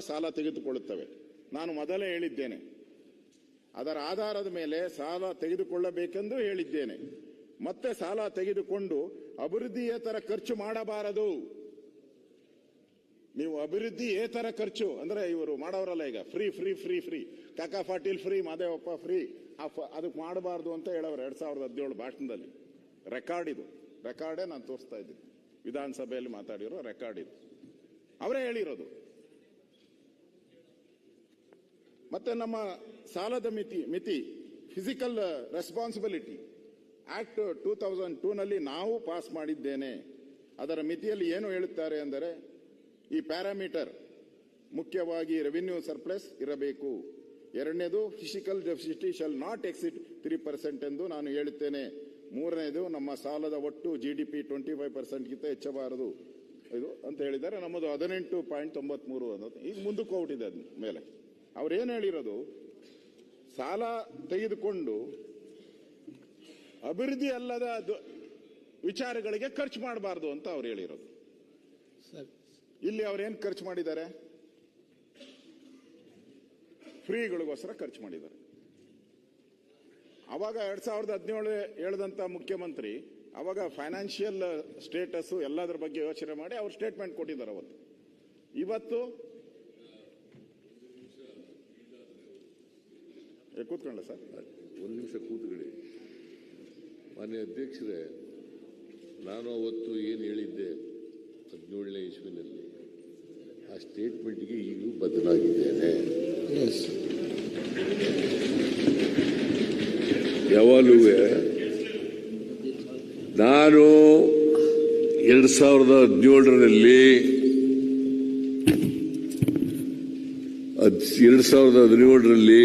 ಸಾಲ ತೆಗೆದುಕೊಳ್ಳುತ್ತವೆ. ನಾನು ಮೊದಲೇ ಹೇಳಿದ್ದೇನೆ. ಅದರ ಆಧಾರದ ಮೇಲೆ ಸಾಲ ತೆಗೆದುಕೊಳ್ಳಬೇಕೆಂದು ಹೇಳಿದ್ದೇನೆ. ಮತ್ತೆ ಸಾಲ ತೆಗೆದುಕೊಂಡು ಅಭಿವೃದ್ಧಿಯೇತರ ಖರ್ಚು ಮಾಡಬಾರದು. ನೀವು ಅಭಿವೃದ್ಧಿ ಏತರ ಖರ್ಚು, ಅಂದ್ರೆ ಇವರು ಮಾಡೋರಲ್ಲ ಈಗ ಫ್ರೀ ಫ್ರೀ ಫ್ರೀ ಫ್ರೀ ಕಾಕಾ ಪಾಟೀಲ್ ಫ್ರೀ ಮಾದೇವಪ್ಪ ಫ್ರೀ ಅದಕ್ಕೆ ಮಾಡಬಾರದು ಅಂತ ಹೇಳವ್ರು, ಎರಡ್ ಸಾವಿರದ ಹದಿನೇಳು ಭಾಷಣದಲ್ಲಿ. ರೆಕಾರ್ಡ್ ಇದು. ರೆಕಾರ್ಡೇ ನಾನು ತೋರಿಸ್ತಾ ಇದ್ದೀನಿ. ವಿಧಾನಸಭೆಯಲ್ಲಿ ಮಾತಾಡಿರೋ ರೆಕಾರ್ಡ್ ಇದು. ಅವರೇ ಹೇಳಿರೋದು. ಮತ್ತೆ ನಮ್ಮ ಸಾಲದ ಮಿತಿ ಮಿತಿ fiscal responsibility act two thousand ಟೂನಲ್ಲಿ ನಾವು ಪಾಸ್ ಮಾಡಿದ್ದೇನೆ. ಅದರ ಮಿತಿಯಲ್ಲಿ ಏನು ಹೇಳುತ್ತಾರೆ ಅಂದರೆ, ಈ ಪ್ಯಾರಾಮೀಟರ್ ಮುಖ್ಯವಾಗಿ ರೆವಿನ್ಯೂ ಸರ್ಪ್ಲಸ್ ಇರಬೇಕು. ಎರಡನೇದು fiscal deficit shall not exit three percent ಎಂದು ನಾನು ಹೇಳುತ್ತೇನೆ. ಮೂರನೇದು, ನಮ್ಮ ಸಾಲದ ಒಟ್ಟು G D P twenty five ಪರ್ಸೆಂಟ್ಗಿಂತ ಹೆಚ್ಚಬಾರದು. ಇದು ಅಂತ ಹೇಳಿದ್ದಾರೆ ನಮ್ಮದು ಹದಿನೆಂಟು ಪಾಯಿಂಟ್ ತೊಂಬತ್ಮೂರು ಅನ್ನೋದು. ಈಗ ಮುಂದಕ್ಕೆ ಹೋಗ್ಬಿಟ್ಟಿದೆ ಅದನ್ನ ಮೇಲೆ. ಅವ್ರೇನು ಹೇಳಿರೋದು? ಸಾಲ ತೆಗೆದುಕೊಂಡು ಅಭಿವೃದ್ಧಿ ಅಲ್ಲದ ವಿಚಾರಗಳಿಗೆ ಖರ್ಚು ಮಾಡಬಾರ್ದು ಅಂತ ಅವ್ರು ಹೇಳಿರೋದು. ಇಲ್ಲಿ ಅವ್ರೇನು ಖರ್ಚು ಮಾಡಿದ್ದಾರೆ? ಫ್ರೀಗಳಿಗೋಸ್ಕರ ಖರ್ಚು ಮಾಡಿದ್ದಾರೆ. ಅವಾಗ ಎರಡ್ ಸಾವಿರದ ಹದಿನೇಳು ಹೇಳಿದಂತ ಮುಖ್ಯಮಂತ್ರಿ ಅವಾಗ ಫೈನಾನ್ಷಿಯಲ್ ಸ್ಟೇಟಸ್ ಎಲ್ಲದರ ಬಗ್ಗೆ ಯೋಚನೆ ಮಾಡಿ ಅವ್ರು ಸ್ಟೇಟ್ಮೆಂಟ್ ಕೊಟ್ಟಿದ್ದಾರೆ ಅವತ್ತು. ಇವತ್ತು ಕೂತ್ಕೊಳ್ಳ ಸರ್. ಒಂದು ನಿಮಿಷ ಕೂತ್ಕೊಳ್ಳಿ. ಮಾನ್ಯ ಅಧ್ಯಕ್ಷರೇ ನಾನು ಅವತ್ತು ಏನು ಹೇಳಿದ್ದೆ? ಹದಿನೇಳನೇ ಇಸ್ವಿನಲ್ಲಿ. ಆ ಸ್ಟೇಟ್ಮೆಂಟ್ಗೆ ಈಗಲೂ ಬದಲಾಗಿದ್ದೇನೆ ಎಸ್ ಯಾವಾಗಲೂ ನಾನು ಎರಡು ಸಾವಿರದ ಹದಿನೇಳರಲ್ಲಿ ಎರಡು ಸಾವಿರದ ಹದಿನೇಳರಲ್ಲಿ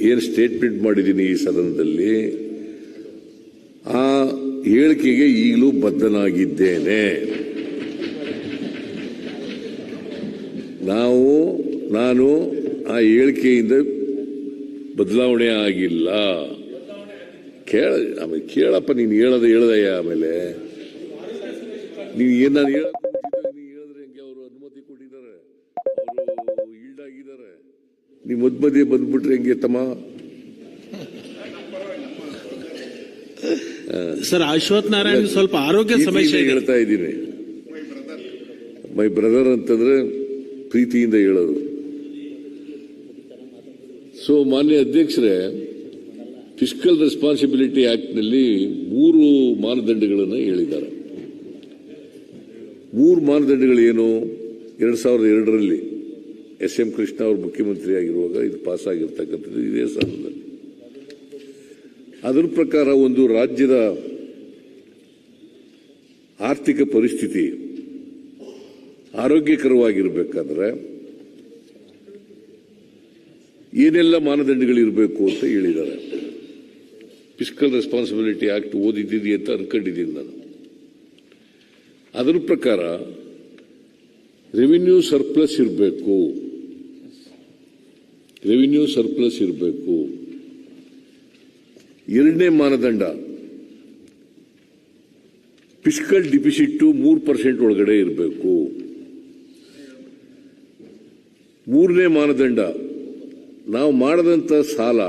ಏನು ಸ್ಟೇಟ್ಮೆಂಟ್ ಮಾಡಿದ್ದೀನಿ ಈ ಸದನದಲ್ಲಿ? ಆ ಹೇಳಿಕೆಗೆ ಈಗಲೂ ಬದ್ಧನಾಗಿದ್ದೇನೆ. ನಾವು, ನಾನು ಆ ಹೇಳಿಕೆಯಿಂದ ಬದಲಾವಣೆ ಆಗಿಲ್ಲ. ಕೇಳ, ಆಮೇಲೆ ಕೇಳಪ್ಪ, ನೀನು ಹೇಳದ ಹೇಳದಯ್ಯ ಆಮೇಲೆ. ನೀನು ಏನಾದ್ರು ಹೇಳಕ್ ನೀವು ಮದ್ ಮಧ್ಯೆ ಬಂದ್ಬಿಟ್ರೆ ಹೆಂಗೆ ತಮ್ಮ? ಸರ್ ಅಶ್ವಥ್ ನಾರಾಯಣ್ ಸ್ವಲ್ಪ ಆರೋಗ್ಯ ಸಮಸ್ಯೆ ಹೇಳ್ತಾ ಇದ್ದೀನಿ. ಮೈ ಬ್ರದರ್ ಅಂತಂದ್ರೆ ಪ್ರೀತಿಯಿಂದ ಹೇಳೋದು. ಸೊ ಮಾನ್ಯ ಅಧ್ಯಕ್ಷರೇ ಫಿಸ್ಕಲ್ ರೆಸ್ಪಾನ್ಸಿಬಿಲಿಟಿ ಆಕ್ಟ್ನಲ್ಲಿ ಮೂರು ಮಾನದಂಡಗಳನ್ನು ಹೇಳಿದ್ದಾರೆ. ಮೂರು ಮಾನದಂಡಗಳು ಏನು ಎರಡ್ ಸಾವಿರದ ಎರಡರಲ್ಲಿ. ಎಸ್ ಎಂ ಕೃಷ್ಣ ಅವರು ಮುಖ್ಯಮಂತ್ರಿ ಆಗಿರುವಾಗ ಇದು ಪಾಸ್ ಆಗಿರ್ತಕ್ಕಂಥದ್ದು ಇದೇ ಸಾಲದಲ್ಲಿ ಅದರ ಪ್ರಕಾರ ಒಂದು ರಾಜ್ಯದ ಆರ್ಥಿಕ ಪರಿಸ್ಥಿತಿ ಆರೋಗ್ಯಕರವಾಗಿರಬೇಕಾದ್ರೆ ಏನೆಲ್ಲ ಮಾನದಂಡಗಳಿರಬೇಕು ಅಂತ ಹೇಳಿದ್ದಾರೆ. ಫಿಸಿಕಲ್ ರೆಸ್ಪಾನ್ಸಿಬಿಲಿಟಿ ಆಕ್ಟ್ ಓದಿದ್ದೀನಿ ಅಂತ ಅನ್ಕೊಂಡಿದ್ದೀನಿ ನಾನು. ಅದರ ಪ್ರಕಾರ ರೆವಿನ್ಯೂ ಸರ್ಪ್ಲಸ್ ಇರಬೇಕು. ರೆವಿನ್ಯೂ ಸರ್ಪ್ಲಸ್ ಇರಬೇಕು. ಎರಡನೇ ಮಾನದಂಡ. ಫಿಸಿಕಲ್ ಡಿಪಿಸಿಟ್ಟು ಮೂರು ಪರ್ಸೆಂಟ್ ಒಳಗಡೆ ಇರಬೇಕು. ಮೂರನೇ ಮಾನದಂಡ. ನಾವು ಮಾಡದಂತ ಸಾಲ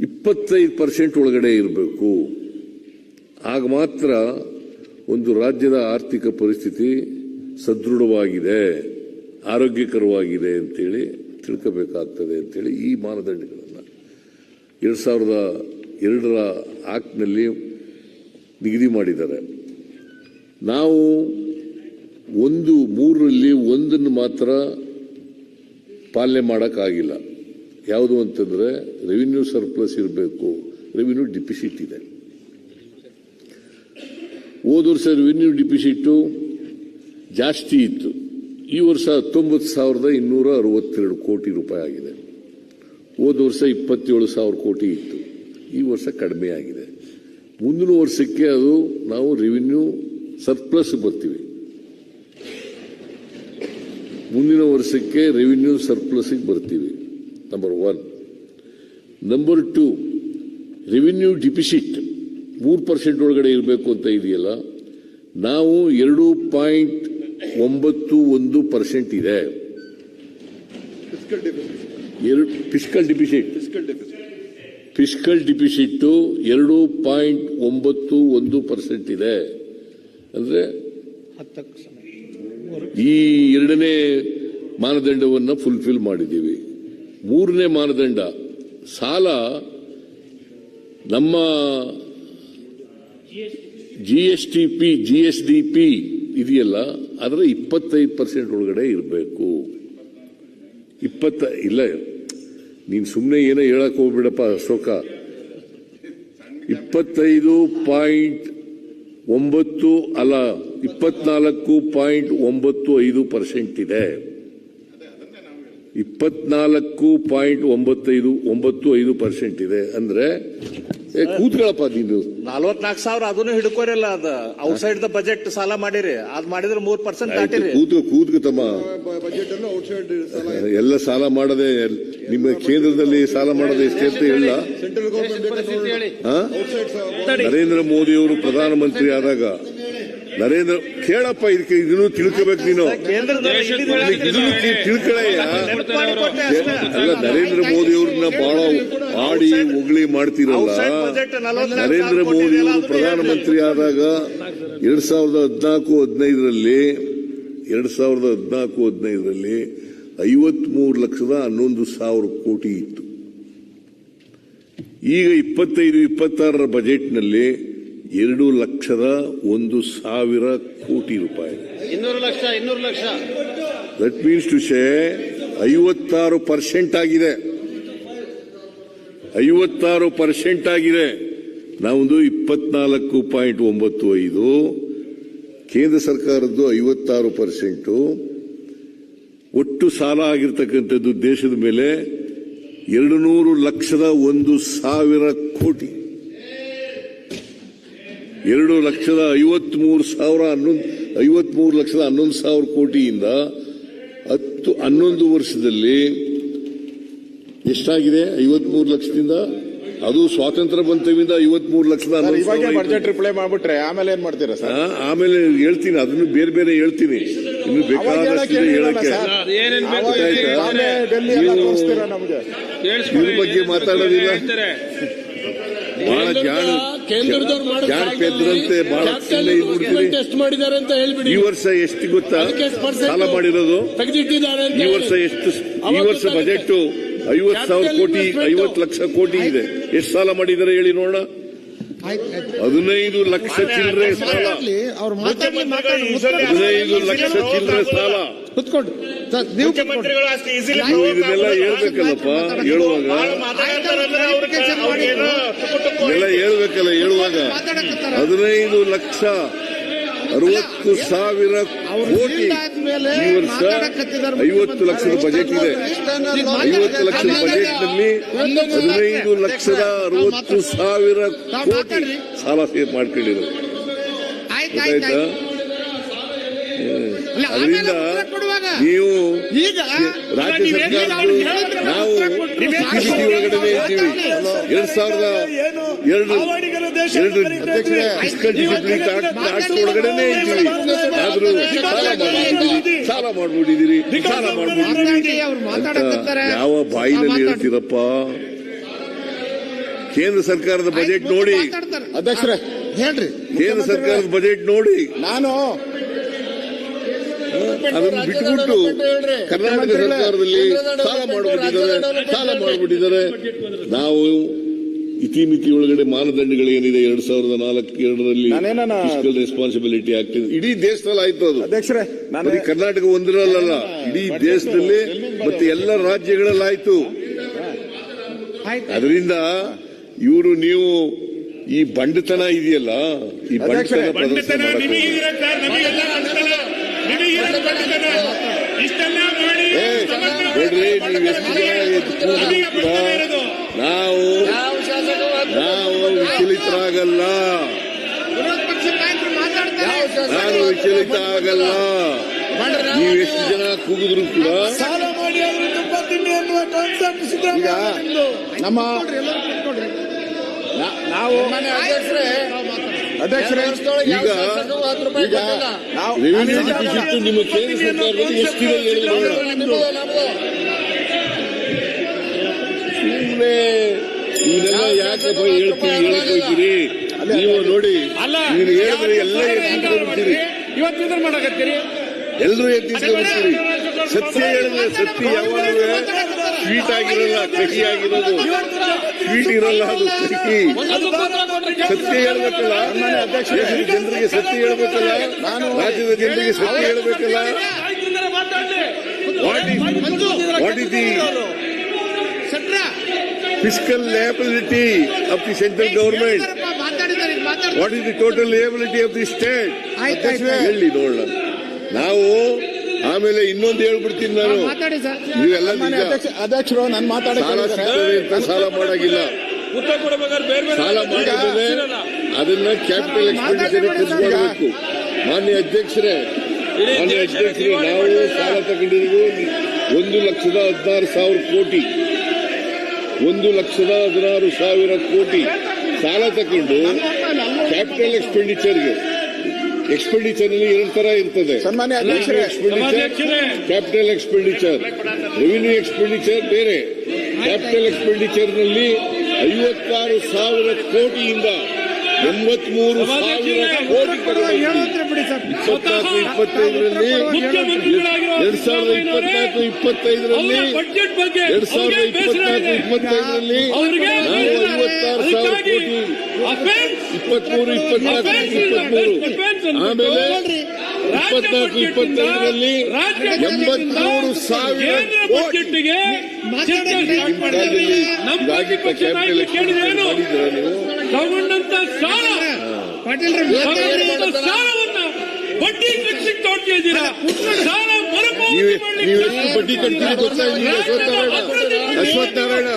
ಇಪ್ಪತ್ತೈದು ಪರ್ಸೆಂಟ್ ಒಳಗಡೆ ಇರಬೇಕು. ಆಗ ಮಾತ್ರ ಒಂದು ರಾಜ್ಯದ ಆರ್ಥಿಕ ಪರಿಸ್ಥಿತಿ ಸದೃಢವಾಗಿದೆ. ಆರೋಗ್ಯಕರವಾಗಿದೆ ಅಂತೇಳಿ ತಿಳ್ಕೋಬೇಕಾಗ್ತದೆ ಅಂತೇಳಿ ಈ ಮಾನದಂಡಗಳನ್ನು ಎರಡು ಸಾವಿರದ ಎರಡರ ಆಕ್ಟ್ನಲ್ಲಿ ನಿಗದಿ ಮಾಡಿದ್ದಾರೆ. ನಾವು ಒಂದು ಮೂರರಲ್ಲಿ ಒಂದನ್ನು ಮಾತ್ರ ಪಾಲನೆ ಮಾಡೋಕ್ಕಾಗಿಲ್ಲ. ಯಾವುದು ಅಂತಂದರೆ ರೆವಿನ್ಯೂ ಸರ್ಪ್ಲಸ್ ಇರಬೇಕು ರೆವಿನ್ಯೂ ಡಿಪಿಸಿಟ್ ಇದೆ. ಹೋದ ವರ್ಷ ರೆವಿನ್ಯೂ ಡಿಪಿಸಿಟ್ಟು ಜಾಸ್ತಿ ಇತ್ತು. ಈ ವರ್ಷ ಹತ್ತೊಂಬತ್ತು ಸಾವಿರದ ಇನ್ನೂರ ಅರವತ್ತೆರಡು ಕೋಟಿ ರೂಪಾಯಿ ಆಗಿದೆ. ಹೋದ ವರ್ಷ ಇಪ್ಪತ್ತೇಳು ಸಾವಿರ ಕೋಟಿ ಇತ್ತು. ಈ ವರ್ಷ ಕಡಿಮೆ ಆಗಿದೆ. ಮುಂದಿನ ವರ್ಷಕ್ಕೆ ಅದು ನಾವು ರೆವಿನ್ಯೂ ಸರ್ಪ್ಲಸ್ ಬರ್ತೀವಿ. ಮುಂದಿನ ವರ್ಷಕ್ಕೆ ರೆವಿನ್ಯೂ ಸರ್ಪ್ಲಸ್ ಬರ್ತೀವಿ. Number one number two revenue deficit ಮೂರು ಪರ್ಸೆಂಟ್ ಒಳಗಡೆ ಇರಬೇಕು ಅಂತ ಇದೆಯಲ್ಲ, ನಾವು ಎರಡು ಪಾಯಿಂಟ್ ಒಂಬತ್ತು ಒಂದು ಪರ್ಸೆಂಟ್ ಇದೆ. ಎರಡು ಫಿಸ್ಕಲ್ ಡಿಪಿಸಿಟ್ ಫಿಸ್ಕಲ್ ಡಿಪಿಸಿಟ್ ಎರಡು ಪಾಯಿಂಟ್ ಒಂಬತ್ತು ಒಂದು ಪರ್ಸೆಂಟ್ ಇದೆ. ಅಂದ್ರೆ. ಈ ಎರಡನೇ ಮಾನದಂಡವನ್ನು ಫುಲ್ಫಿಲ್ ಮಾಡಿದ್ದೀವಿ. ಮೂರನೇ ಮಾನದಂಡ ಸಾಲ ನಮ್ಮ G S T P G S D P ಇದೆಯಲ್ಲ ಅದರ ಇಪ್ಪತ್ತೈದು ಪರ್ಸೆಂಟ್ ಒಳಗಡೆ ಇರಬೇಕು. ಇಪ್ಪತ್ತ, ಇಲ್ಲ, ನೀನು ಸುಮ್ಮನೆ ಏನೋ ಹೇಳಕ್ ಹೋಗ್ಬಿಡಪ್ಪ ಅಶೋಕ. ಇಪ್ಪತ್ತೈದು ಪಾಯಿಂಟ್ ಒಂಬತ್ತು ಅಲ್ಲ, ಇಪ್ಪತ್ನಾಲ್ಕು ಪಾಯಿಂಟ್ ಒಂಬತ್ತು ಐದು ಪರ್ಸೆಂಟ್ ಇದೆ. ಇಪ್ಪತ್ನಾಲ್ಕು ಪಾಯಿಂಟ್ ಒಂಬತ್ತೈದು, ಒಂಬತ್ತು ಐದು ಪರ್ಸೆಂಟ್ ಇದೆ. ಅಂದ್ರೆ ಏ, ಕೂತ್ಕೊಳ್ಳಪ್ಪ ನೀನು. ನಲ್ವತ್ನಾಲ್ಕು ಸಾವಿರ ಅದನ್ನು ಹಿಡ್ಕೋರಿಲ್ಲ ಅದ. ಔಟ್ಸೈಡ್ ದ ಬಜೆಟ್ ಸಾಲ ಮಾಡಿರಿ. ಅದ್ ಮಾಡಿದ್ರೆ ಮೂರ್ ಪರ್ಸೆಂಟ್ ದಾಟಿರಿ. ಕೂತ್ಕೊ ತಮ್ಮ. ಬಜೆಟ್ ಎಲ್ಲ ಸಾಲ ಮಾಡದೆ ನಿಮ್ಮ ಕೇಂದ್ರದಲ್ಲಿ ಸಾಲ ಮಾಡದೆ ಇಷ್ಟೇ ಅಂತ ಹೇಳ. ಸೆಂಟ್ರಲ್ ಗೌರ್ಮೆಂಟ್ ನರೇಂದ್ರ ಮೋದಿಯವರು ಪ್ರಧಾನಮಂತ್ರಿ ಆದಾಗ ನರೇಂದ್ರ ಕೇಳಪ್ಪ ಇದಕ್ಕೆ ಇದನ್ನು ತಿಳ್ಕೋಬೇಕು ನೀನು. ಇದನ್ನು ತಿ- ಅಲ್ಲ ನರೇಂದ್ರ ಮೋದಿ ಅವ್ರನ್ನ ಬಹಳ ಆಡಿ ಉಗುಳಿ ಮಾಡ್ತಿರಲ್ಲ. ನರೇಂದ್ರ ಮೋದಿ ಅವರು ಪ್ರಧಾನಮಂತ್ರಿ ಆದಾಗ ಎರಡ್ ಸಾವಿರದ ಹದಿನಾಲ್ಕು ಹದಿನೈದರಲ್ಲಿ ಎರಡ್ ಸಾವಿರದ ಹದಿನಾಲ್ಕು ಹದಿನೈದರಲ್ಲಿ ಐವತ್ಮೂರು ಲಕ್ಷದ ಹನ್ನೊಂದು ಸಾವಿರ ಕೋಟಿ ಇತ್ತು. ಈಗ ಇಪ್ಪತ್ತೈದು ಇಪ್ಪತ್ತಾರರ ಬಜೆಟ್ನಲ್ಲಿ ಎರಡು ಲಕ್ಷದ ಒಂದು ಸಾವಿರ ಕೋಟಿ ರೂಪಾಯಿ. ಇನ್ನೂರು ಲಕ್ಷ ಇನ್ನೂರು lakh. That means to say ಐವತ್ತಾರು ಪರ್ಸೆಂಟ್ ಆಗಿದೆ. ಐವತ್ತಾರು ಪರ್ಸೆಂಟ್ ಆಗಿದೆ. ನಾವೊಂದು ಇಪ್ಪತ್ನಾಲ್ಕು ಪಾಯಿಂಟ್ ಒಂಬತ್ತು ಐದು. ಕೇಂದ್ರ ಸರ್ಕಾರದ್ದು ಐವತ್ತಾರು ಪರ್ಸೆಂಟು. ಒಟ್ಟು ಸಾಲ ಆಗಿರ್ತಕ್ಕಂಥದ್ದು ದೇಶದ ಮೇಲೆ ಎರಡು ನೂರು ಲಕ್ಷದ ಒಂದು ಸಾವಿರ ಕೋಟಿ. ಎರಡು ಲಕ್ಷದ ಐವತ್ಮೂರು ಸಾವಿರ ಹನ್ನೊಂದು ಐವತ್ಮೂರು ಲಕ್ಷದ ಹನ್ನೊಂದು ಸಾವಿರ ಕೋಟಿಯಿಂದ ಹತ್ತು ಹನ್ನೊಂದು ವರ್ಷದಲ್ಲಿ ಎಷ್ಟಾಗಿದೆ? ಐವತ್ಮೂರು ಲಕ್ಷದಿಂದ? ಅದು ಸ್ವಾತಂತ್ರ್ಯ ಬಂತವಿಂದ ಐವತ್ಮೂರು ಲಕ್ಷದ ಬಜೆಟ್ ರಿಪ್ಲೈ ಮಾಡ್ಬಿಟ್ರೆ ಆಮೇಲೆ ಏನ್ ಮಾಡ್ತೀರಾ ಸರ್? ಆಮೇಲೆ ಹೇಳ್ತೀನಿ ಅದನ್ನು ಬೇರೆ ಬೇರೆ ಹೇಳ್ತೀನಿ. ಇನ್ನು ಬೇಕಾದಷ್ಟು ಹೇಳಕ್ಕೆ ಇದ್ರ ಬಗ್ಗೆ ಮಾತಾಡೋದಿಲ್ಲ. ಬಹಳ ಜಾಣ ಕೇಂದ್ರದವ್ರು ಮಾಡಿದ್ರಂತೆ ಬಹಳ ಟೆಸ್ಟ್ ಮಾಡಿದ್ದಾರೆ ಅಂತ ಹೇಳ್ಬಿಡಿ. ಈ ವರ್ಷ ಎಷ್ಟು ಗೊತ್ತಾ? ಸಾಲ ಮಾಡಿರೋದು? ತೆಗೆದಿಟ್ಟಿದ್ದಾರೆ ಈ ವರ್ಷ ಎಷ್ಟು ಈ ವರ್ಷ ಬಜೆಟ್ ಐವತ್ ಸಾವಿರ ಕೋಟಿ. ಐವತ್ತು ಲಕ್ಷ ಕೋಟಿ ಇದೆ. ಎಷ್ಟು ಸಾಲ ಮಾಡಿದ್ದಾರೆ ಹೇಳಿ ನೋಡೋಣ. ಹದಿನೈದು ಲಕ್ಷ ಚಿಲ್ಲರೆ ಸಾಲ. ಅವ್ರು ಮಾತಾಡ್ಲಿ ಹದಿನೈದು ಲಕ್ಷ ಚಿಲ್ಲರೆ ಸಾಲ. ಕುತ್ಕೊಂಡು ನೀವು ಇದನ್ನೆಲ್ಲ ಹೇಳ್ಬೇಕಲ್ಲಪ್ಪ ಹೇಳುವಾಗ. ಇದೆಲ್ಲ ಹೇಳ್ಬೇಕಲ್ಲ ಹೇಳುವಾಗ. ಹದಿನೈದು ಲಕ್ಷ ಅರವತ್ತು ಸಾವಿರ ಕೋಟಿ ಈ ವರ್ಷ ಐವತ್ತು ಲಕ್ಷದ ಬಜೆಟ್ ಇದೆ. ಐವತ್ತು ಲಕ್ಷದ ಬಜೆಟ್ನಲ್ಲಿ ಹದಿನೈದು ಲಕ್ಷದ ಅರವತ್ತು ಸಾವಿರ ಕೋಟಿ ಸಾಲ ಸೇರ್ ಮಾಡ್ಕೊಂಡಿರೋದು. ಗೊತ್ತಾಯ್ತಾ? ಅದರಿಂದ ನೀವು ರಾಜ್ಯ ಸರ್ಕಾರ ನಾವು ಒಳಗಡೆ ಇದ್ದೀವಿ. ಎರಡ್ ಸಾವಿರದ ಎರಡು ಎರಡು ಫಿಸ್ಕಲ್ ಡಿಸಿಪ್ಲಿನ್ ಆಕ್ಟ್ ಒಳಗಡೆ ಇದ್ದೀವಿ ಆದ್ರೂ ಸಾಲ ಮಾಡ್ಬಿಟ್ಟಿದ್ದೀರಿ. ಸಾಲ ಮಾಡ್ಬಿಟ್ಟಿದ್ದೀರಿ. ಯಾವ ಬಾಯಿನಲ್ಲಿ ಹೇಳ್ತೀರಪ್ಪ? ಕೇಂದ್ರ ಸರ್ಕಾರದ ಬಜೆಟ್ ನೋಡಿ. ಅಧ್ಯಕ್ಷರೇ ಹೇಳ್ರಿ. ಕೇಂದ್ರ ಸರ್ಕಾರದ ಬಜೆಟ್ ನೋಡಿ. ನಾನು ಅದನ್ನು ಬಿಟ್ಬಿಟ್ಟು ಕರ್ನಾಟಕ ಸರ್ಕಾರದಲ್ಲಿ ಸಾಲ ಮಾಡಿಬಿಟ್ಟಿದ್ದಾರೆ ಸಾಲ ಮಾಡ್ಬಿಟ್ಟಿದ್ದಾರೆ. ನಾವು ಇತಿಮಿತಿ ಒಳಗಡೆ ಮಾನದಂಡಗಳು ಏನಿದೆ? ಎರಡ್ ಸಾವಿರದ ನಾಲ್ಕು ಎರಡರಲ್ಲಿ ಫಿಸಿಕಲ್ ರೆಸ್ಪಾನ್ಸಿಬಿಲಿಟಿ ಆಗ್ತಿದೆ. ಇಡೀ ದೇಶದಲ್ಲಿ ಆಯ್ತು ಅದು. ಅಧ್ಯಕ್ಷರೇ ಕರ್ನಾಟಕ ಒಂದರಲ್ಲ ಇಡೀ ದೇಶದಲ್ಲಿ ಮತ್ತೆ ಎಲ್ಲ ರಾಜ್ಯಗಳಲ್ಲಿ ಆಯ್ತು. ಅದರಿಂದ ಇವರು ನೀವು ಈ ಬಂಡತನ ಇದೆಯಲ್ಲ ಈ ಬಂಡತನ ಪ್ರದರ್ಶನ ನೋಡ್ರಿ ಎಷ್ಟು ಜನ ನಾವು ನಾವು ವಿಚಲಿತರಾಗಲ್ಲ. ನಾನು ವಿಚಲಿತ ಆಗಲ್ಲ ನೀವು ಎಷ್ಟು ಜನ ಕೂಗಿದ್ರು ಕೂಡ ಸಾಲ ಮಾಡಿ ಆದ್ರೂ ತುಪ್ಪ ತಿಂಡಿ ಅನ್ನುವ ಕಾನ್ಸೆಪ್ಟ್ ಈಗ ಸಿದ್ದರಾಮಯ್ಯ ನಮ್ಮ ನಾವು ಅಧ್ಯಕ್ಷರೇ. ಈಗ ಈಗ ನಾವು ರೆವಿನ್ಯೂ ಡಿಫಿಸಿಟ್ ನಿಮ್ಮ ಕೇಂದ್ರ ಸರ್ಕಾರದಲ್ಲಿ ಎಷ್ಟಿದೆ ನೋಡೋಣ. ಸುಮ್ನೆ ಯಾಕೆ ಹೇಳಕ್ ಹೋಗ್ತೀರಿ ನೀವು ನೋಡಿ ನೀನು ಹೇಳಿದ್ರೆ ಎಲ್ಲ ಎತ್ತಿಸ್ಕೊಂಡ್ಬಿಡ್ತೀರಿ ಇವತ್ತಿಂದ ಮಾಡಕತ್ತೀರಿ ಎಲ್ಲರೂ ಎತ್ತಿಸ್ಕೊಂಡ್ಬಿಡ್ತೀರಿ ಸತ್ಯ ಹೇಳಿದ್ರೆ ಸತ್ಯ ಯಾವಾಗ ಸ್ವೀಟ್ ಆಗಿರಲ್ಲ ಕಹಿ ಆಗಿರೋದು ಸ್ವೀಟ್ ಇರಲ್ಲ ಅದು ಕಹಿ ಸತ್ಯ ಹೇಳ್ಬೇಕಲ್ಲ ಜನರಿಗೆ ಸತ್ಯ ಹೇಳ್ಬೇಕಲ್ಲ ರಾಜ್ಯದ ಜನರಿಗೆ ಸತ್ಯ ಹೇಳ್ಬೇಕಲ್ಲ what is what is the fiscal liability of the central government what is the total liability of the state. ಹೇಳಿ ನೋಡೋಣ. ನಾವು ಆಮೇಲೆ ಇನ್ನೊಂದು ಹೇಳ್ಬಿಡ್ತೀನಿ ನಾನು. ಮಾತಾಡಿ ನೀವೆಲ್ಲ ಅಧ್ಯಕ್ಷರು ನಾನು ಮಾತಾಡಕ್ಕೆ ಸಾಲ ಸಿಗ್ತದೆ ಅಂತ ಸಾಲ ಮಾಡಾಗಿಲ್ಲ. ಸಾಲ ಮಾಡಿದ್ರೆ ಅದನ್ನ ಕ್ಯಾಪಿಟಲ್ ಎಕ್ಸ್ಪೆಂಡಿಚರ್ ಮಾಡಬೇಕು. ಮಾನ್ಯ ಅಧ್ಯಕ್ಷರೇ ಮಾನ್ಯ ಅಧ್ಯಕ್ಷರು ನಾವು ಸಾಲ ತಗೊಂಡಿರೋದು ಒಂದು ಲಕ್ಷದ ಹದಿನಾರು ಸಾವಿರ ಕೋಟಿ. ಒಂದು ಲಕ್ಷದ ಹದಿನಾರು ಸಾವಿರ ಕೋಟಿ ಸಾಲ ತಗೊಂಡು ಕ್ಯಾಪಿಟಲ್ ಎಕ್ಸ್ಪೆಂಡಿಚರ್ಗೆ ಎಕ್ಸ್ಪೆಂಡಿಚರ್ ಅಲ್ಲಿ ಎರಡು ತರ ಇರ್ತದೆ. ಸನ್ಮಾನ್ಯ ಅಧ್ಯಕ್ಷರೇ. ಕ್ಯಾಪಿಟಲ್ ಎಕ್ಸ್ಪೆಂಡಿಚರ್ ರೆವಿನ್ಯೂ ಎಕ್ಸ್ಪೆಂಡಿಚರ್ ಬೇರೆ. ಕ್ಯಾಪಿಟಲ್ ಎಕ್ಸ್ಪೆಂಡಿಚರ್ನಲ್ಲಿ ಐವತ್ತಾರು ಸಾವಿರ ಕೋಟಿಯಿಂದ ಎಂಬತ್ಮೂರು ಸಾವಿರ ಕೋಟಿ ಇಪ್ಪತ್ತೈದರಲ್ಲಿ ಎರಡ್ ಸಾವಿರದ ಇಪ್ಪತ್ನಾಲ್ಕು ಇಪ್ಪತ್ತೈದರಲ್ಲಿ ಬಜೆಟ್ ಬಗ್ಗೆ ಎರಡ್ ಸಾವಿರದ ಇಪ್ಪತ್ನಾಲ್ಕು ಇಪ್ಪತ್ತೈದರಲ್ಲಿ ಐವತ್ತಾರು ಸಾವಿರ ಕೋಟಿ ಇಪ್ಪತ್ಮೂರು ಇಪ್ಪತ್ನಾಲ್ಕು ಇಪ್ಪತ್ಮೂರು. ಆಮೇಲೆ ಇಪ್ಪತ್ನಾಲ್ಕು ಇಪ್ಪತ್ತೈದರಲ್ಲಿ ಎಂಬತ್ಮೂರು ಸಾವಿರ ತಗೊಂಡಂತ ಸಾಲ. ಪಾಟೀಲ್ ತಗೊಂಡಂತ ಸಾಲವನ್ನ ಬಡ್ಡಿ ಕಟ್ಟಿ ತೊಡ್ತಾ ಇದ್ದೀರಾ? ಸಾಲ ನೀವೇ ನೀವೆಷ್ಟು ಬಡ್ಡಿ ಕಟ್ತೀರಿ ಗೊತ್ತಾ ನಿಮ್ಗೆ ಅಶ್ವತ್ಥನಾರಾಯಣ ಅಶ್ವತ್ಥನಾರಾಯಣ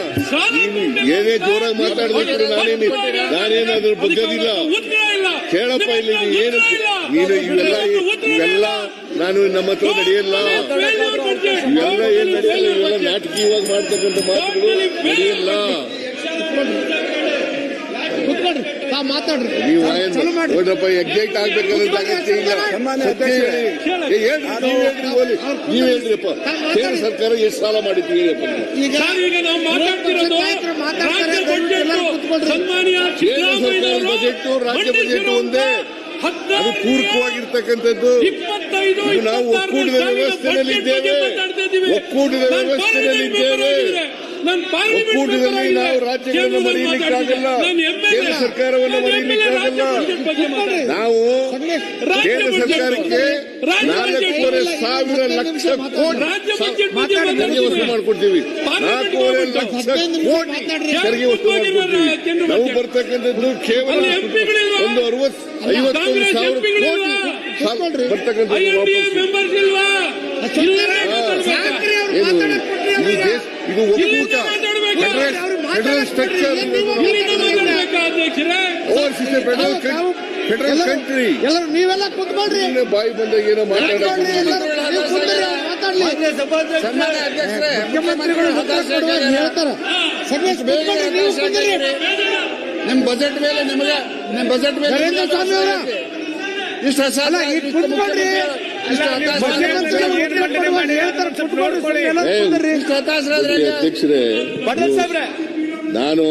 ನೀನು ಏನೇ ಜೋರಾಗಿ ಮಾತಾಡ್ಬೇಕು ನಾನೇನು ನಾನೇನಾದ್ರೂ ಅದ್ರ ಬಗ್ಗದಿಲ್ಲ ಇಲ್ಲ ಕೇಳಪ್ಪ ಇಲ್ಲಿ ಏನು ನೀನು ಇವೆಲ್ಲ ಇವೆಲ್ಲ ನಾನು ನಮ್ಮ ಹತ್ರ ನಡೆಯಲ್ಲ ಇವೆಲ್ಲ ಏನ್ ನಡೆಯಲ್ಲ ಇವೆಲ್ಲ ನಾಟಕೀಯವಾಗಿ ಮಾಡ್ತಕ್ಕಂಥ ಮಾತುಗಳು ನಡೆಯಲ್ಲ ನೀವು ನೋಡ್ರಪ್ಪ ಎಕ್ಸೈಟ್ ಆಗ್ಬೇಕನ್ನೋದು ಅಗತ್ಯ ಇಲ್ಲ ಸತ್ಯ ಹೇಳಿ ಹೇಳ್ರಿ ನೀವ್ ಹೇಳ್ರಿ ಹೇಳ್ರಿಪ್ಪ. ಕೇಂದ್ರ ಸರ್ಕಾರ ಎಷ್ಟು ಸಾಲ ಮಾಡಿತ್ತು ಈಗ ಈಗ ನಾವು ಮಾತಾಡ್ತಿರೋದು ರಾಜ್ಯ ಬಜೆಟ್ ಸನ್ಮಾನ್ಯ ಕೇಂದ್ರ ಸರ್ಕಾರ ಸಿದ್ದರಾಮಯ್ಯನವರು ಬಜೆಟ್ ರಾಜ್ಯ ಬಜೆಟ್ ಒಂದೇ. ಅದು ಪೂರಕವಾಗಿರ್ತಕ್ಕಂಥದ್ದು ನಾವು ಒಕ್ಕೂಟದ ವ್ಯವಸ್ಥೆಯಲ್ಲಿ ಇದ್ದೇವೆ. ಒಕ್ಕೂಟದ ವ್ಯವಸ್ಥೆಯಲ್ಲಿ ವ್ಯವಸ್ಥೆಯಲ್ಲಿದ್ದೇವೆ. ನಾನು ಒಕ್ಕೂಟದಲ್ಲಿ ನಾವು. ರಾಜ್ಯಗಳನ್ನು. ನಾನು ಕೇಂದ್ರ ಸರ್ಕಾರವನ್ನು ಮಾತಾಡ್ತೀನಿ. ನಾವು ಕೇಂದ್ರ ಸರ್ಕಾರಕ್ಕೆ ನಾಲ್ಕೂವರೆ ಸಾವಿರ ಲಕ್ಷ ಕೋಟಿ ತೆರಿಗೆ ವಸೂಲು ಮಾಡ್ಕೊಡ್ತೀವಿ. ನಾಲ್ಕೂವರೆ ಲಕ್ಷ ಕೋಟಿ. ತೆರಿಗೆ ವಸೂಲು ಮಾಡಿಕೊಡ್ತೀವಿ. ನಾವು ಬರ್ತಕ್ಕಂಥದ್ದು ಕೇವಲ? ಒಂದು ಅರವತ್ತು ಐವತ್ತೊಂದು ಸಾವಿರ ಕೋಟಿ ಬರ್ತಕ್ಕಂಥದ್ದು ವಾಪಸ್ ಮೆಂಬರ್ಸ್ ಇಲ್ವಾ ಇಲ್ಲದೆ ಮಾತಾಡ್ಬೇಕಾ? ಯಾಕ್ರಿ ಅವ್ರು ಏನು ಮಾತಾಡಕ್ ಕೊಟ್ರಿ ಇದು ಅವ್ರಿಗೆ? ದೇಶ ಇದು ಒಕ್ಕೂಟ ಫೆಡರಲ್ ಫೆಡರಲ್ ಸ್ಟ್ರಕ್ಚರ್ ಇಲ್ಲಿಂದ ಮಾತಾಡ್ಬೇಕಾ ಅಧ್ಯಕ್ಷರೇ ಓವರ್ಸೀಸ್ ಫೆಡರಲ್ ಫೆಡರಲ್ ಎಲ್ಲರೂ- ಕಂಟ್ರಿ ಎಲ್ಲರೂ ನೀವೆಲ್ಲ ಕುತ್ಕೊಳ್ರಿ ಬಾಯಿ ಬಂದಾಗ ಏನೋ ಕುತ್ಕೊಳ್ರಿ, ಮಾತಾಡೋದು ಎಲ್ಲರೂ ನೀವು ಕುಂದ್ರಿ, ಅವ್ರು ಮಾತಾಡ್ಲಿ ಮುಖ್ಯಮಂತ್ರಿಗಳು ಉತ್ತರ ಕೊಡುವಾಗ ಹೇಳ್ತಾರ ಸನ್ಯಾಸ ಕುತ್ಕೊಳ್ರಿ, ನೀವು ಕುಂದ್ರಿ. ನಿಮ್ ಬಜೆಟ್ ಮೇಲೆ ನಿಮಗೆ ನಿಮ್ ಬಜೆಟ್ ಮೇಲೆ ನರೇಂದ್ರ ಸ್ವಾಮಿ ಅವರ ಇಷ್ಟ ಅಲ್ಲ ಈಗ ಕುತ್ಕೊಳ್ರಿ ಅಧ್ಯಕ್ಷರೇ ನಾನು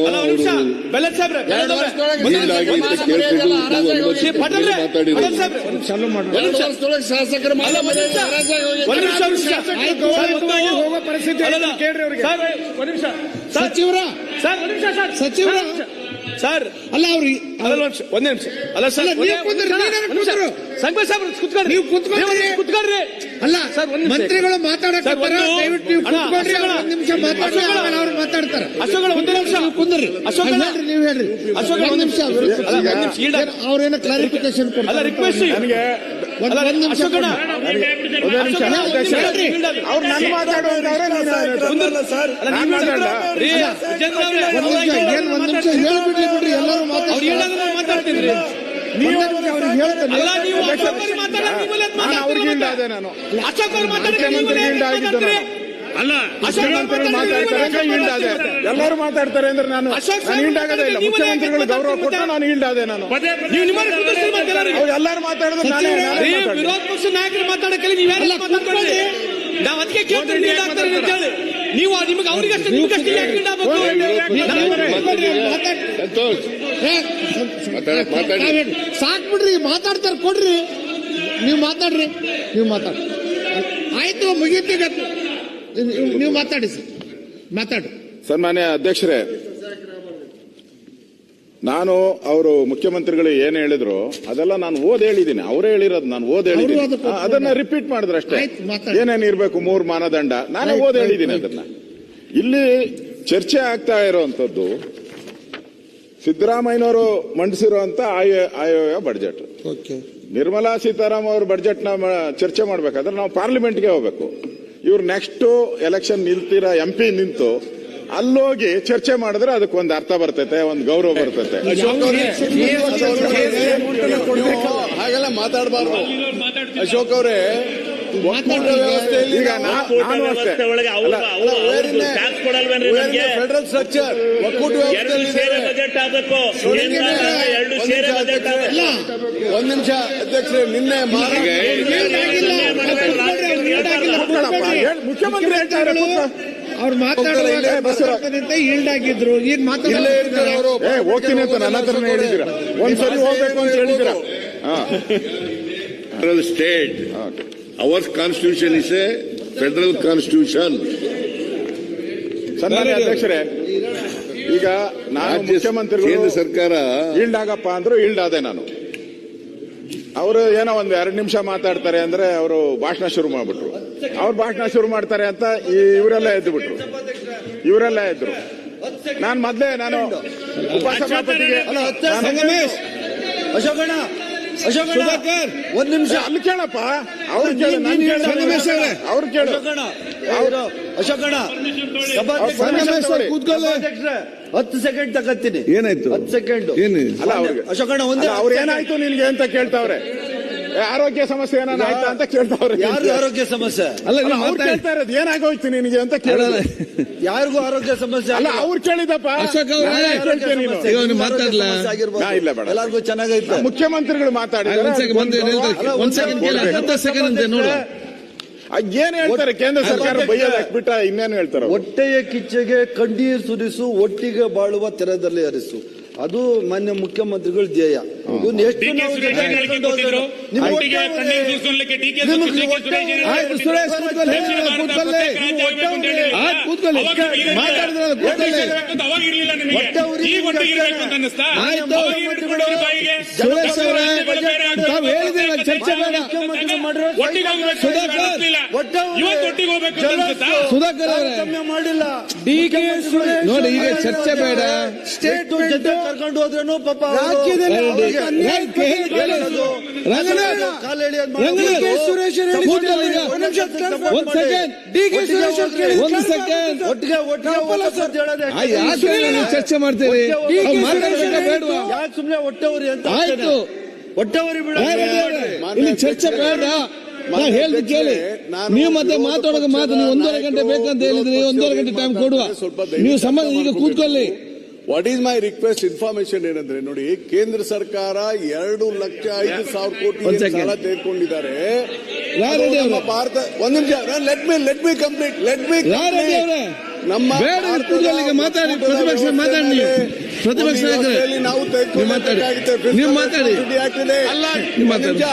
ಶಾಸಕರು ಸಚಿವರ ಸಚಿವರ ಸರ್. ಅಲ್ಲ ಅವ್ರಿ ಅಲ್ಲ ಒಂದೇ ನಿಮಿಷ ಅಲ್ಲ ಸರ್. ಸಂಘ ಸಾಹೇಬ್ರು ಕುತ್ಕೊಳ್ರಿ. ನೀವು ಕುತ್ಕೊಳ್ರಿ. ನೀವು ಕುತ್ಕೊಳ್ರಿ. ಅಲ್ಲ ಸರ್, ಒಂದ್ ನಿಮಿಷ. ಮಂತ್ರಿಗಳು ಮಾತಾಡಕ್ಕೆ ದಯವಿಟ್ಟು ನೀವು ಕುತ್ಕೊಳ್ರಿ ಅವ್ರು ನಿಮಿಷ ಅಶೋಕಣ್ಣ. ಆಮೇಲೆ ಅವ್ರು ಮಾತಾಡ್ತಾರೆ. ಅಶೋಕಣ್ಣ, ಒಂದೇ ನಿಮಿಷ. ನೀವು ಕುಂದ್ರಿ. ಅಶೋಕಣ್ಣ. ಹೇಳ್ರಿ ನೀವು ಹೇಳ್ರಿ. ಅಶೋಕಣ್ಣ, ಒಂದ್ ಒಂದ್ ನಿಮಿಷ. ಒಂದ್ ಅವ್ರೇನೋ ಕ್ಲಾರಿಫಿಕೇಶನ್ ಅಲ್ಲ ಕೊಡ್ತಾರೆ ರಿಕ್ವೆಸ್ಟ್ ಒಂದ್ ಅಲ್ಲ, ನಿಮಿಷ ಅಶೋಕಣ್ಣ. ಕೊಡ್ರಿ. ಅಶೋಕಣ್ಣ, ಒಂದ್ ನಿಮಿಷ. ಹೇಳ್ರಿ. ಅವ್ರು ನನ್ನ ಮಾತಾಡುವಂತವ್ರೆ ಸರ್. ಅಲ್ಲ ನೀವು ಮಾತಾಡಲ್ಲ ರೀ ವಿಜೇಂದ್ರ ಅವರೇ ಒಂದ್ ನಿಮಿಷ ಏನ್ ಒಂದ್ ನಿಮಿಷ ಹೇಳ್ಬಿಡ್ಲಿ ಬಿಡ್ರಿ. ಎಲ್ಲರೂ ಅವ್ರು ಮಾತಾಡ್ತಾರೆ. ಹೇಳೋದನ್ನ ನಾನು ಮಾತಾಡ್ತೀನಿ. ರೀ ಒಂದ್ ನಿಮಿಷ ಅವ್ರಿಗೆ ಅದೇ ನಾನು. ಅಶೋಕ್ ಅವ್ರು ಮಾತಾಡ್ತೀರಿ? ಅಲ್ಲ ಮುಖ್ಯಮಂತ್ರಿಗಳು ಮಾತಾಡ್ತಾರೆ ಅಂತ ಈಲ್ಡ್ ಆದೆ. ಎಲ್ಲರೂ ಮಾತಾಡ್ತಾರೆ ಅಂದ್ರೆ ನಾನು ಅಶೋಕ್ ನಾನು ಈಲ್ಡ್ ಆಗೋದೇ ಇಲ್ಲ. ಮುಖ್ಯಮಂತ್ರಿಗಳು ಗೌರವ ಕೊಟ್ಟು ನಾನು ಈಲ್ಡ್ ಆದೆ ನಾನು. ನೀವು ಎಲ್ಲರೂ ಮಾತಾಡಿದ್ರೆ ನಾನೇ. ವಿರೋಧ ಪಕ್ಷ ನಾಯಕರು ಮಾತಾಡಕ್ಕೆ ಮಾತಾಡ್ಕೊಳ್ಳಿ ನಾವ್ ಅದಕ್ಕೆ ಅಂತ ಹೇಳಿ. ನೀವು ನಿಮ್ಗೆ ಅವ್ರಿಗಷ್ಟೇ ನಿಮ್ಗಷ್ಟೇ ಯಾಕೆ ಮಾತಾಡ- ಮಾತಾಡಿ. ಸಾಕ್ ಬಿಡ್ರಿ ಮಾತಾಡ್ತಾರೆ ಕೊಡ್ರಿ. ನೀವು ಮಾತಾಡ್ರಿ ನೀವು ಮಾತಾಡ್ರಿ. ಆಯ್ತು ಮುಗೀತಿ ನೀವು ಮಾತಾಡಿ ಸರ್. ಮಾತಾಡಿ. ಸನ್ಮಾನ್ಯ ಅಧ್ಯಕ್ಷರೇ ನಾನು ಅವರು ಮುಖ್ಯಮಂತ್ರಿಗಳು ಏನ್ ಹೇಳಿದ್ರು ಅದೆಲ್ಲ ನಾನು ಓದ್ ಹೇಳಿದ್ದೀನಿ ಅವರೇ ಹೇಳಿರೋದು ನಾನು ಓದ್ ಹೇಳಿದ್ದೀನಿ ಅದನ್ನ ರಿಪೀಟ್ ಮಾಡಿದ್ರೆ ಅಷ್ಟೇ. ಏನೇನಿರ್ಬೇಕು ಮೂರು ಏನೇನ್ ಇರ್ಬೇಕು ಮೂರ್ ಮಾನದಂಡ. ನಾನೇ ಓದ್ ಹೇಳಿದ್ದೀನಿ ಅದನ್ನ. ಇಲ್ಲಿ ಚರ್ಚೆ ಆಗ್ತಾ ಇರುವಂತದ್ದು ಸಿದ್ದರಾಮಯ್ಯನವರು ಮಂಡಿಸಿರುವಂತ ಆಯ ಆಯೋಗ ಬಡ್ಜೆಟ್ ನಿರ್ಮಲಾ ಸೀತಾರಾಮ್ ಅವ್ರ ಬಡ್ಜೆಟ್ನ ಚರ್ಚೆ ಮಾಡ್ಬೇಕಾದ್ರೆ ನಾವು ಪಾರ್ಲಿಮೆಂಟ್ಗೆ ಹೋಗ್ಬೇಕು. ಇವ್ರು ನೆಕ್ಸ್ಟ್ ಎಲೆಕ್ಷನ್ ನಿಲ್ತೀರಾ ಎಂ ಪಿ ನಿಂತು ಅಲ್ಲೋಗಿ ಚರ್ಚೆ ಮಾಡಿದ್ರೆ ಅದಕ್ಕೆ ಒಂದು ಅರ್ಥ ಬರ್ತೈತೆ ಒಂದು ಗೌರವ ಬರ್ತೈತೆ. ಹಾಗೆಲ್ಲ ಮಾತಾಡಬಾರ್ದು. ಅಶೋಕ್ ಅವರೇ ಫೆಡರಲ್ ಸ್ಟ್ರಕ್ಚರ್ ಒಕ್ಕೂಟ ಒಂದ್ ನಿಮಿಷ ಅಧ್ಯಕ್ಷರೇ. ನಿನ್ನೆ ಮುಖ್ಯಮಂತ್ರಿ. ಅವ್ರು. ಮಾತಾಡುವಂತೆ ಈಲ್ಡ್ ಆಗಿದ್ರು. ಈಗ ಇಲ್ಲೇ ಇರ್ತಾರೆ ಅವರು. ಏ ಹೋಗ್ತೀನಿ ಅಂತ ನನ್ನ ಹತ್ರನೇ ಹೇಳಿದ್ದೀರಾ? ಒಂದ್ಸರಿ ಹೋಗ್ಬೇಕು ಅಂತ ಹೇಳಿದ್ದೀರಾ. Okay. Our constitution is a federal constitution. ಸನ್ಮಾನ್ಯ ಅಧ್ಯಕ್ಷರೇ ಈಗ ನಾನು ಮುಖ್ಯಮಂತ್ರಿ ಕೇಂದ್ರ ಮುಖ್ಯಮಂತ್ರಿಗಳು ಸರ್ಕಾರ ಈಲ್ಡ್ ಆಗಪ್ಪ ಅಂದ್ರು ಈಲ್ಡ್ ಆದೆ ನಾನು. ಅವರು ಏನೋ ಒಂದ್ ಎರಡು ನಿಮಿಷ ಮಾತಾಡ್ತಾರೆ ಅಂದ್ರೆ ಅವರು ಭಾಷಣ ಶುರು ಮಾಡ್ಬಿಟ್ರು. ಅವ್ರು ಭಾಷಣ ಶುರು ಮಾಡ್ತಾರೆ ಅಂತ ಈ ಇವರೆಲ್ಲ ಎದ್ದು ಬಿಟ್ರು ಇವರೆಲ್ಲ ಎದ್ರು. ನಾನು ಮೊದ್ಲೇ ನಾನು ಉಪಸಭಾಪತಿಗೆ ಅಶೋಕಣ್ಣ ಅಶೋಕಣ್ಣ ಒಂದ್ ನಿಮಿಷ. ಅಲ್ಲಿ ಕೇಳಪ್ಪ. ಅವ್ರು ಕೇಳಿ ಸಂಗಮೇಶ್ ಹತ್ತು ಸೆಕೆಂಡ್ ತಗತ್ತೀನಿ. ಏನಾಯ್ತು? ಹತ್ತು ಸೆಕೆಂಡ್ ಏನು? ಅಲ್ಲ ಅವ್ರಿಗೆ. ಅಶೋಕಣ್ಣ ಒಂದೇ ಅವ್ರು ಏನಾಯ್ತು ನಿನ್ಗೆ ಅಂತ ಕೇಳ್ತಾವ್ರೆ. ಆರೋಗ್ಯ ಸಮಸ್ಯೆ ಏನಾನ ಆಯ್ತಾ ಅಂತ ಕೇಳ್ತಾವ್ರೆ ಯಾರು ಆರೋಗ್ಯ ಸಮಸ್ಯೆ? ಅಲ್ಲ ಅವ್ರು ಕೇಳ್ತಾ ಇರೋದು ಏನಾಗೋಯ್ತು ನಿನಗೆ ಅಂತ ಕೇಳಲ್ಲ ಯಾರಿಗೂ ಆರೋಗ್ಯ ಸಮಸ್ಯೆ ಅಲ್ಲ. ಅವ್ರು ಕೇಳಿದಪ್ಪ ಅಶೋಕ್ ಅವ್ರೆ, ನಾನ್ ಯಾಕ್ ಕೇಳ್ತೀನಿ ನೀನು? ಸಮಸ್ಯೆ, ಈಗ ನೀವು ಆರೋಗ್ಯ ಮಾತಾಡ್ಲಾ? ಸಮಸ್ಯೆ ಆಗಿರ್ಬೋದು. ನಾ ಇಲ್ಲ ಬೇಡ. ಎಲ್ಲರಿಗೂ ಚೆನ್ನಾಗೈತೆ. ಮುಖ್ಯಮಂತ್ರಿಗಳು ಮಾತಾಡಿದ್ರು. ಒಂದ್ ಸೆಕೆಂಡ್ ಸೆಕೆಂಡ್ ಕೇಳಿ ಹತ್ತು ಸೆಕೆಂಡ್ ಅಂತೆ ನೋಡು. ಅದ್ ಏನ್ ಹೇಳ್ತಾರೆ? ಕೇಂದ್ರ ಸರ್ಕಾರ ಬೈಯೋದು ಬಿಟ್ಟ ಇನ್ನೇನು ಹೇಳ್ತಾರೆ? ಹೊಟ್ಟೆಯ ಕಿಚ್ಚೆಗೆ ಕಣ್ಣೀರ್ ಸುರಿಸು ಒಟ್ಟಿಗೆ ಬಾಳುವ ತೆರದಲ್ಲಿ ಹರಿಸು ಅದು ಮಾನ್ಯ ಮುಖ್ಯಮಂತ್ರಿಗಳ ಧ್ಯೇಯ. ಇವ್ನು ಎಷ್ಟು ನಾವು ಸುರೇಶ್ ಜನ ಹೋದ್ರು. ನಿಮ್ಗೆ ಆಯ್ತು ಕೂತ್ಕೊಳ್ಳಿ. ಕೂತ್ಕೊಳ್ಳಿ. ಕೂತ್ಕೊಳ್ಳಿ. ಮಾತಾಡಿದ್ರಲ್ಲ ಕೂತ್ಕೊಳ್ಳಿ. ಹೊಟ್ಟೆ ಉರಿ ಆಯ್ತು. ಅವರೇ, ತಾವು ಸುಧಾಕರ್. ಮಾಡಿಲ್ಲ ನೋಡಿ ಈಗ ಚರ್ಚೆ ಬೇಡ ಸ್ಟೇಟ್ ಜೊತೆ ಕರ್ಕೊಂಡು ಹೋದ್ರೇನು ಪಾಪ. ಸುರೇಶ್. ಒಂದ್ ಸೆಕೆಂಡ್ ಡಿ ಕೆ ಸುರೇಶ್ ಒಂದು ಸೆಕೆಂಡ್ ಒಟ್ಟಿಗೆ ಒಟ್ಟಿಗೆ ಚರ್ಚೆ ಮಾಡ್ತೇವೆ ಯಾಕೆ ಸುಮ್ನೆ ಹೊಟ್ಟೆ ಅಂತ ಆಯ್ತು ಬೇಡ. ಇಲ್ಲಿ ಚರ್ಚೆ ಬೇಡ. ನಾ ಹೇಳ್ದು ಕೇಳಿ. ನೀವು ಮತ್ತೆ ಮಾತಾಡೋಕೆ ಮಾತು ನೀವು ಒಂದೂವರೆ ಗಂಟೆ ಬೇಕಂತ ಹೇಳಿದ್ರಿ. ಒಂದೂವರೆ ಗಂಟೆ ಟೈಮ್ ಕೊಡುವ. ನೀವು ಸಂಬಂಧ ಈಗ ಕೂತ್ಕೊಳ್ಳಿ. What is my request information ಏನಂದ್ರೆ ನೋಡಿ ಕೇಂದ್ರ ಸರ್ಕಾರ ಎರಡು ಲಕ್ಷ ಐದು ಸಾವಿರ ಕೋಟಿ. ಸಾಲ ತೆಗೆದುಕೊಂಡಿದ್ದಾರೆ. ಯಾರು ಅದು ನಮ್ಮ ಭಾರತ ಒಂದ್ ನಿಮಿಷ. Let me let me complete let me ಯಾರು ಹೇಳಿ ಅವ್ರೆ? ನಮ್ಮ ಮಾತಾಡಿ. ಪ್ರತಿಪಕ್ಷ ಮಾತಾಡಿ ಪ್ರತಿಪಕ್ಷ ನಾವು ನೀವು ಮಾತಾಡಿ. ನಿಮಿಷ.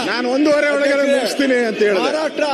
ನಾನು ಒಂದೂವರೆ ಒಳಗೆ ಮುಗಿಸ್ತೀನಿ ಅಂತ ಹೇಳಿ ಮಹಾರಾಷ್ಟ್ರ